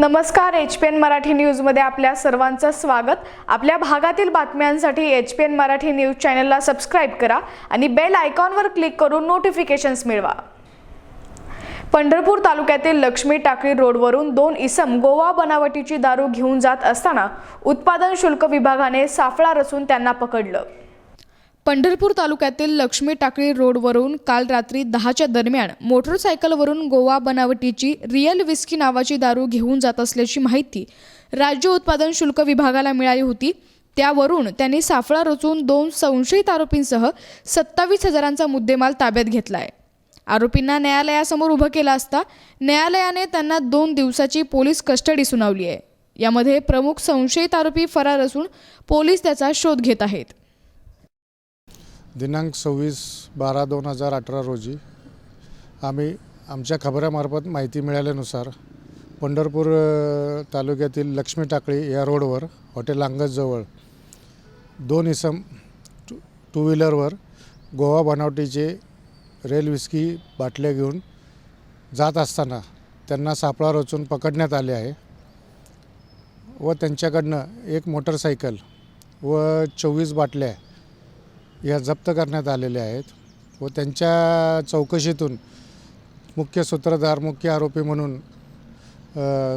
नमस्कार H P N Marathi न्यूजमध्ये आपल्या सर्वांचं स्वागत. आपल्या भागातील बातम्यांसाठी H P N Marathi news चॅनलला सबस्क्राईब करा आणि बेल आयकॉनवर क्लिक करून नोटिफिकेशन्स मिळवा. पंढरपूर तालुक्यातील लक्ष्मी टाकळी रोडवरून दोन इसम गोवा बनावटीची दारू घेऊन जात असताना उत्पादन शुल्क विभागाने साफळा रचून त्यांना पकडलं. पंढरपूर तालुक्यातील लक्ष्मी टाकळी रोडवरून काल रात्री दहाच्या दरम्यान मोटरसायकलवरून गोवा बनावटीची रिअल विस्की नावाची दारू घेऊन जात असल्याची माहिती राज्य उत्पादन शुल्क विभागाला मिळाली होती. त्यावरून त्यांनी साफळा रचून दोन संशयित आरोपींसह सत्तावीस हजारांचा मुद्देमाल ताब्यात घेतला आहे आरोपींना न्यायालयासमोर उभं केलं असता न्यायालयाने त्यांना दोन दिवसाची पोलीस कस्टडी सुनावली आहे. यामध्ये प्रमुख संशयित आरोपी फरार असून पोलीस त्याचा शोध घेत आहेत. दिनांक सव्वीस बारा दोन हजार अठरा रोजी आम्ही आमच्या खबऱ्यामार्फत माहिती मिळाल्यानुसार पंढरपूर तालुक्यातील लक्ष्मी टाकळी या रोडवर हॉटेल अंगजजवळ दोन इसम टू टू व्हीलरवर गोवा बनावटीचे रेल विस्की बाटल्या घेऊन जात असताना त्यांना सापळा रचून पकडण्यात आले आहे व त्यांच्याकडनं एक मोटरसायकल व चोवीस बाटल्या या जप्त करण्यात आलेल्या आहेत व त्यांच्या चौकशीतून मुख्य सूत्रधार मुख्य आरोपी म्हणून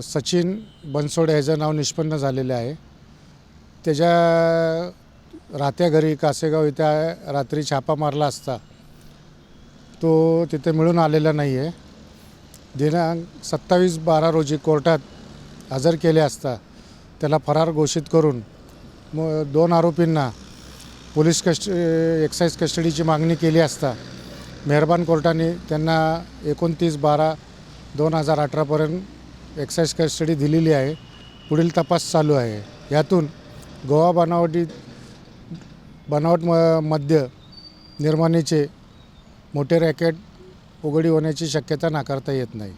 सचिन बनसोडे ह्याचं नाव निष्पन्न झालेलं आहे. त्याच्या राहत्या घरी कासेगाव इथे रात्री छापा मारला असता तो तिथे मिळून आलेला नाही आहे दिनांक सत्तावीस बारा रोजी कोर्टात हजर केले असता त्याला फरार घोषित करून म दोन आरोपींना पोलीस कस्ट एक्साईज कस्टडीची मागणी केली असता मेहरबान कोर्टाने त्यांना एकोणतीस बारा दोन हजार अठरापर्यंत एक्साईज कस्टडी दिलेली आहे. पुढील तपास चालू आहे. यातून गोवा बनावटी बनावट म मद्य निर्माणीचे मोठे रॅकेट उघडी होण्याची शक्यता नाकारता येत नाही.